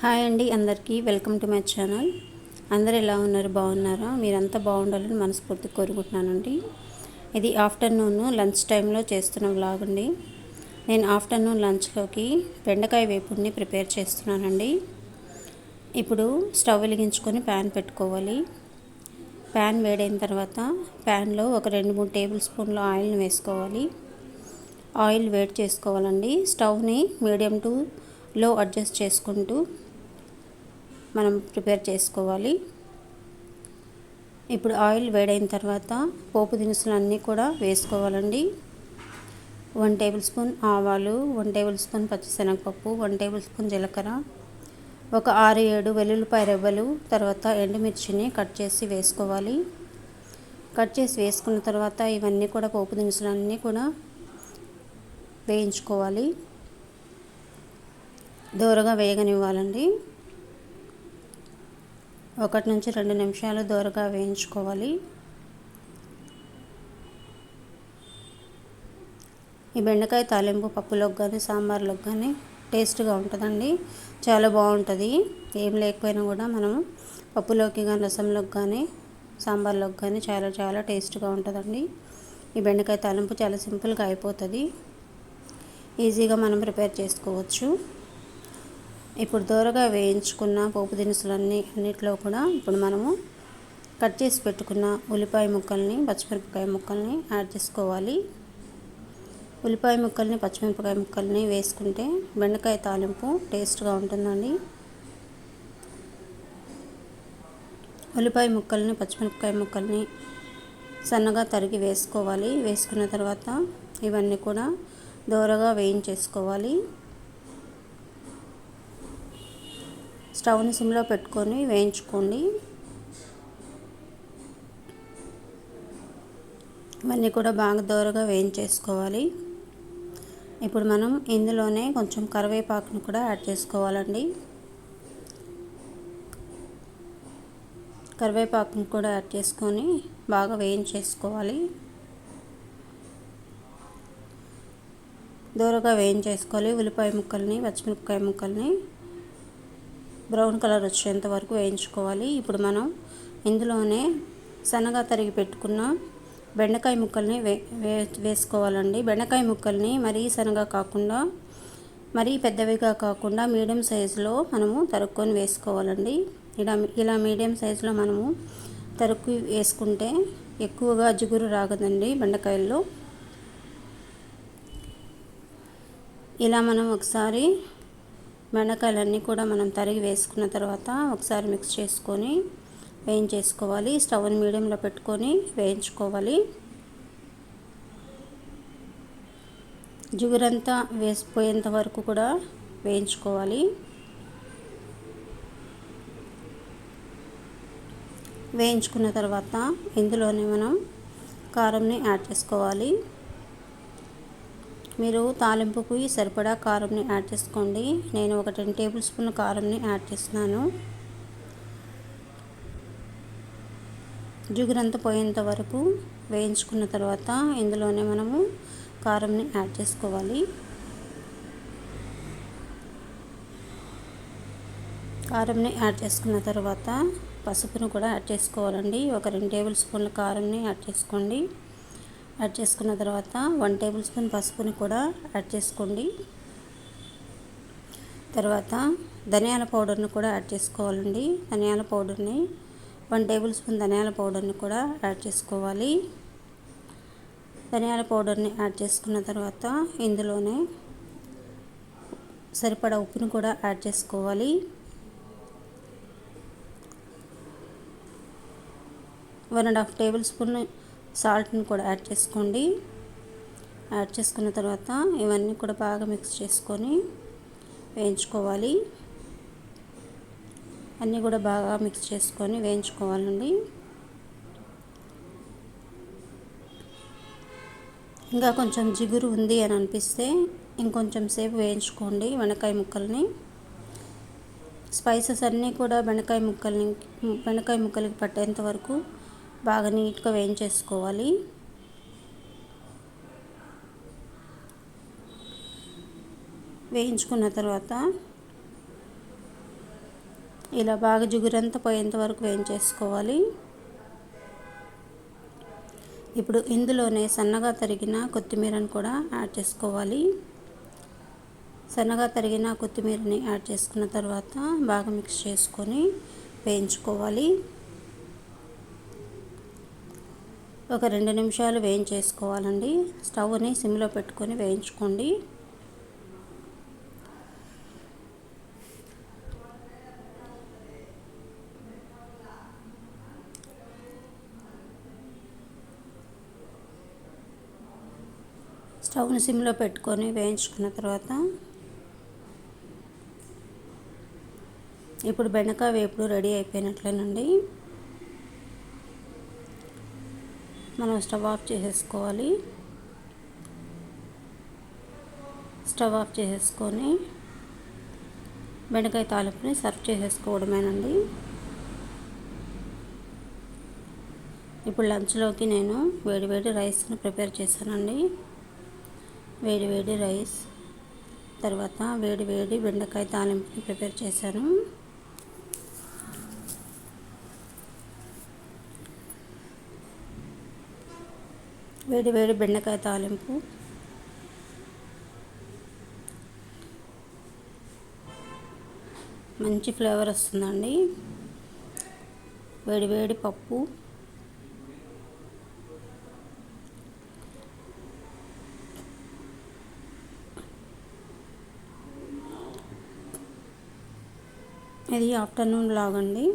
Hi అండి అందరికీ welcome to my channel. అందరు ఎలా ఉన్నారు? బాగున్నారా? మీరంతా బాగుండాలని మనస్ఫూర్తి కోరుకుంటున్నానండి. ఇది ఆఫ్టర్నూన్ లంచ్ టైంలో చేస్తున్న వ్లాగ్ అండి. నేను ఆఫ్టర్నూన్ లంచ్లోకి బెండకాయ వేపుడిని ప్రిపేర్ చేస్తున్నానండి. ఇప్పుడు స్టవ్ వెలిగించుకొని ప్యాన్ పెట్టుకోవాలి. ప్యాన్ వేడైన తర్వాత ప్యాన్లో ఒక రెండు మూడు టేబుల్ స్పూన్ల ఆయిల్ని వేసుకోవాలి. ఆయిల్ వేడి చేసుకోవాలండి. స్టవ్ని మీడియం టు లో అడ్జస్ట్ చేసుకుంటూ మనం ప్రిపేర్ చేసుకోవాలి. ఇప్పుడు ఆయిల్ వేడైన తర్వాత పోపు దినుసులు అన్నీ కూడా వేసుకోవాలండి. వన్ టేబుల్ స్పూన్ ఆవాలు వన్ టేబుల్ స్పూన్ పచ్చిశనగపప్పు వన్ టేబుల్ స్పూన్ జీలకర్ర ఒక ఆరు ఏడు వెల్లుల్లిపాయ రెవ్వలు తర్వాత ఎండుమిర్చిని కట్ చేసి వేసుకోవాలి. కట్ చేసి వేసుకున్న తర్వాత ఇవన్నీ కూడా పోపు దినుసులు అన్నీ కూడా వేయించుకోవాలి. దూరగా వేయగనివ్వాలండి ఒకటి నుంచి రెండు నిమిషాలు దూరగా వేయించుకోవాలి. ఈ బెండకాయ తాలింపు పప్పులోకి కానీ సాంబార్లోకి కానీ టేస్ట్గా ఉంటుందండి. చాలా బాగుంటుంది. ఏం లేకపోయినా కూడా మనం పప్పులోకి కానీ రసంలోకి కానీ సాంబార్లోకి కానీ చాలా చాలా టేస్ట్గా ఉంటుందండి. ఈ బెండకాయ తాలింపు చాలా సింపుల్గా అయిపోతుంది. ఈజీగా మనం ప్రిపేర్ చేసుకోవచ్చు. ఇప్పుడు దూరగా వేయించుకున్న పోపు దినుసులన్నీ అన్నిట్లో కూడా ఇప్పుడు మనము కట్ చేసి పెట్టుకున్న ఉల్లిపాయ ముక్కల్ని పచ్చిమిరపకాయ ముక్కల్ని యాడ్ చేసుకోవాలి. ఉల్లిపాయ ముక్కల్ని పచ్చిమిరపకాయ ముక్కల్ని వేసుకుంటే బెండకాయ తాలింపు టేస్ట్గా ఉంటుందండి. ఉల్లిపాయ ముక్కల్ని పచ్చిమిరపకాయ ముక్కల్ని సన్నగా తరిగి వేసుకోవాలి. వేసుకున్న తర్వాత ఇవన్నీ కూడా దోరగా వేయించేసుకోవాలి. స్టవ్ని సిమ్లో పెట్టుకొని వేయించుకోండి. ఇవన్నీ కూడా బాగా దోరగా వేయించేసుకోవాలి. ఇప్పుడు మనం ఇందులోనే కొంచెం కరివేపాకును కూడా యాడ్ చేసుకోవాలండి. కరివేపాకును కూడా యాడ్ చేసుకొని బాగా వేయించేసుకోవాలి. దూరగా వేయించేసుకోవాలి ఉల్లిపాయ ముక్కల్ని పచ్చిమిరపకాయ ముక్కల్ని. బ్రౌన్ కలర్ వచ్చేంత వరకు వేయించుకోవాలి. ఇప్పుడు మనం ఇందులోనే సన్నగా తరిగి పెట్టుకున్న బెండకాయ ముక్కల్ని వే వే వేసుకోవాలండి. బెండకాయ ముక్కల్ని మరీ సన్నగా కాకుండా మరీ పెద్దవిగా కాకుండా మీడియం సైజులో మనము తరుక్కొని వేసుకోవాలండి. ఇలా ఇలా మీడియం సైజులో మనము తరుక్కు వేసుకుంటే ఎక్కువగా జిగురు రాగదండి బెండకాయల్లో. ఇలా మనం ఒకసారి బెండకాయలన్నీ కూడా మనం తరిగి వేసుకున్న తర్వాత ఒకసారి మిక్స్ చేసుకొని వేయించేసుకోవాలి. స్టవ్ని మీడియంలో పెట్టుకొని వేయించుకోవాలి. జిగురంతా వేసిపోయేంత వరకు కూడా వేయించుకోవాలి. వేయించుకున్న తర్వాత ఇందులోనే మనం కారంని యాడ్ చేసుకోవాలి. మీరు తాలింపుకు సరిపడా కారంని యాడ్ చేసుకోండి. నేను ఒక టెన్ టేబుల్ స్పూన్ కారంని యాడ్ చేస్తున్నాను. జిగురంతా పోయేంత వరకు వేయించుకున్న తర్వాత ఇందులోనే మనము కారంని యాడ్ చేసుకోవాలి. కారంని యాడ్ చేసుకున్న తర్వాత పసుపును కూడా యాడ్ చేసుకోవాలండి. ఒక రెండు టేబుల్ స్పూన్ల కారంని యాడ్ చేసుకోండి. యాడ్ చేసుకున్న తర్వాత వన్ టేబుల్ స్పూన్ పసుపుని కూడా యాడ్ చేసుకోండి. తర్వాత ధనియాల పౌడర్ని కూడా యాడ్ చేసుకోవాలండి. ధనియాల పౌడర్ని వన్ టేబుల్ స్పూన్ ధనియాల పౌడర్ని కూడా యాడ్ చేసుకోవాలి. ధనియాల పౌడర్ని యాడ్ చేసుకున్న తర్వాత ఇందులోనే సరిపడా ఉప్పుని కూడా యాడ్ చేసుకోవాలి. One and half tablespoon సాల్ట్ని కూడా యాడ్ చేసుకోండి. యాడ్ చేసుకున్న తర్వాత ఇవన్నీ కూడా బాగా మిక్స్ చేసుకొని వేయించుకోవాలి. అన్నీ కూడా బాగా మిక్స్ చేసుకొని వేయించుకోవాలండి. ఇంకా కొంచెం జిగురు ఉంది అని అనిపిస్తే ఇంకొంచెం సేపు వేయించుకోండి వెనకాయ ముక్కల్ని. స్పైసెస్ అన్నీ కూడా బెండకాయ ముక్కల్ని బెండకాయ ముక్కలకి పట్టేంత వరకు బాగా నీట్గా వేయించేసుకోవాలి. వేయించుకున్న తర్వాత ఇలా బాగా జిగురంతా పోయేంత వరకు వేయించేసుకోవాలి. ఇప్పుడు ఇందులోనే సన్నగా తరిగిన కొత్తిమీరను కూడా యాడ్ చేసుకోవాలి. సన్నగా తరిగిన కొత్తిమీరని యాడ్ చేసుకున్న తర్వాత బాగా మిక్స్ చేసుకొని వేయించుకోవాలి. ఒక రెండు నిమిషాలు వేయించేసుకోవాలండి. స్టవ్ని సిమ్లో పెట్టుకొని వేయించుకోండి. స్టవ్ని సిమ్లో పెట్టుకొని వేయించుకున్న తర్వాత ఇప్పుడు బెండకాయ వేపుడు రెడీ అయిపోయినట్లేనండి. మనం స్టవ్ ఆఫ్ చేసేసుకోవాలి. స్టవ్ ఆఫ్ చేసేసుకొని బెండకాయ తాలింపుని సర్వ్ చేసేసుకోవడమేనండి. ఇప్పుడు లంచ్లోకి నేను వేడివేడి రైస్ని ప్రిపేర్ చేశానండి. వేడివేడి రైస్ తర్వాత వేడివేడి బెండకాయ తాలింపుని ప్రిపేర్ చేశాను. వేడి వేడి బెండకాయ తాలింపు. మంచి ఫ్లేవర్ వస్తుందండి. వేడి వేడి పప్పు. ఇది ఆఫ్టర్నూన్ లాగండి.